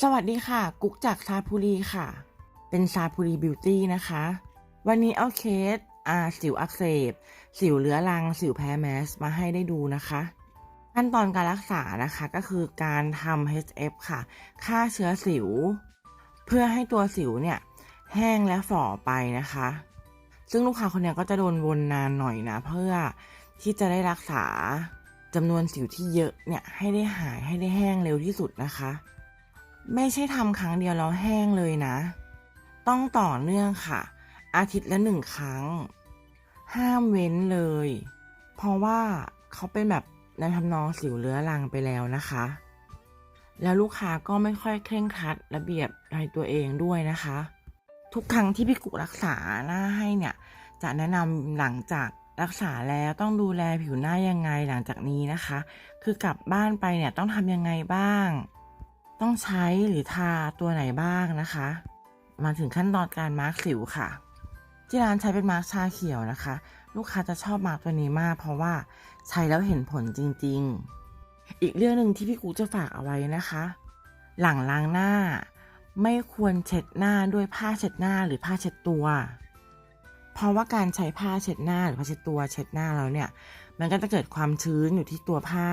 สวัสดีค่ะ กุ๊กจากซาพูรีค่ะ เป็นซาพูรีบิวตี้นะคะ วันนี้เอาเคสอาสิวอักเสบ สิวเรื้อรัง สิวแพ้แมส มาให้ได้ดูนะคะ ขั้นตอนการรักษานะคะก็คือการทำ HF ค่ะ ฆ่าเชื้อสิว เพื่อให้ตัวสิวเนี่ย แห้งและฝ่อไปนะคะ ซึ่งลูกค้าคนนี้ก็จะโดนวนนานหน่อยนะ เพื่อที่จะได้รักษาจำนวนสิวที่เยอะเนี่ยให้ได้หายให้ได้แห้งเร็วที่สุดนะคะ ไม่ใช่ทำครั้งเดียวแล้วแห้งเลยนะ ต้องต่อเนื่องค่ะ อาทิตย์ละหนึ่งครั้ง ห้ามเว้นเลย เพราะว่าเขาเป็นแบบในทำนองสิวเรื้อรังไปแล้วนะคะ แล้วลูกค้าก็ไม่ค่อยเคร่งครัดระเบียบในตัวเองด้วยนะคะ ทุกครั้งที่พี่กุรักษาหน้าให้เนี่ย จะแนะนำหลังจากรักษาแล้วต้องดูแลผิวหน้ายังไงหลังจากนี้นะคะ คือกลับบ้านไปเนี่ยต้องทำยังไงบ้าง ต้องใช้หรือทาตัวไหนบ้างนะคะ มาถึงขั้นตอนการมาร์กสิวค่ะ ที่ร้านใช้เป็นมาร์กชาเขียวนะคะ ลูกค้าจะชอบมาร์กตัวนี้มาก เพราะว่าใช้แล้วเห็นผลจริง ๆ อีกเรื่องหนึ่งที่พี่กูจะฝากเอาไว้นะคะ หลังล้างหน้า ไม่ควรเช็ดหน้าด้วยผ้าเช็ดหน้าหรือผ้าเช็ดตัว เพราะว่าการใช้ผ้าเช็ดหน้าหรือผ้าเช็ดตัวเช็ดหน้าแล้วเนี่ย มันก็จะเกิดความชื้นอยู่ที่ตัวผ้า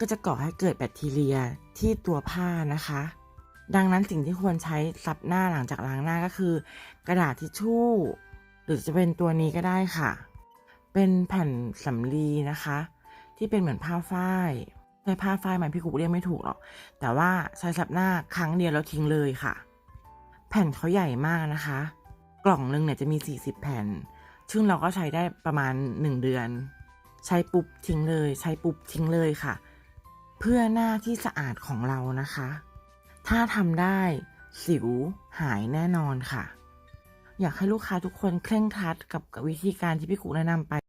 ก็จะก่อให้เกิดแบคทีเรียที่ตัวผ้านะคะ ดังนั้นสิ่งที่ควรใช้ซับหน้าหลังจากล้างหน้าก็คือ กระดาษทิชชู่ หรือจะเป็นตัวนี้ก็ได้ค่ะ เป็นแผ่นสำลีนะคะ ที่เป็นเหมือนผ้าฝ้ายใช้ผ้าฝ้ายมันพี่กุ๊กเรียกไม่ถูกหรอก แต่ว่าใช้ซับหน้าครั้งเดียวแล้วทิ้งเลยค่ะ แผ่นเขาใหญ่มากนะคะ กล่องหนึ่งเนี่ยจะมี 40 แผ่น ซึ่งเราก็ใช้ได้ประมาณ 1 เดือน ใช้ปุ๊บทิ้งเลย ใช้ปุ๊บทิ้งเลยค่ะ เพื่อหน้าที่สะอาดของเรานะคะ ถ้าทำได้สิวหายแน่นอนค่ะ อยากให้ลูกค้าทุกคนเคร่งครัดกับวิธีการที่พี่กุแนะนำไป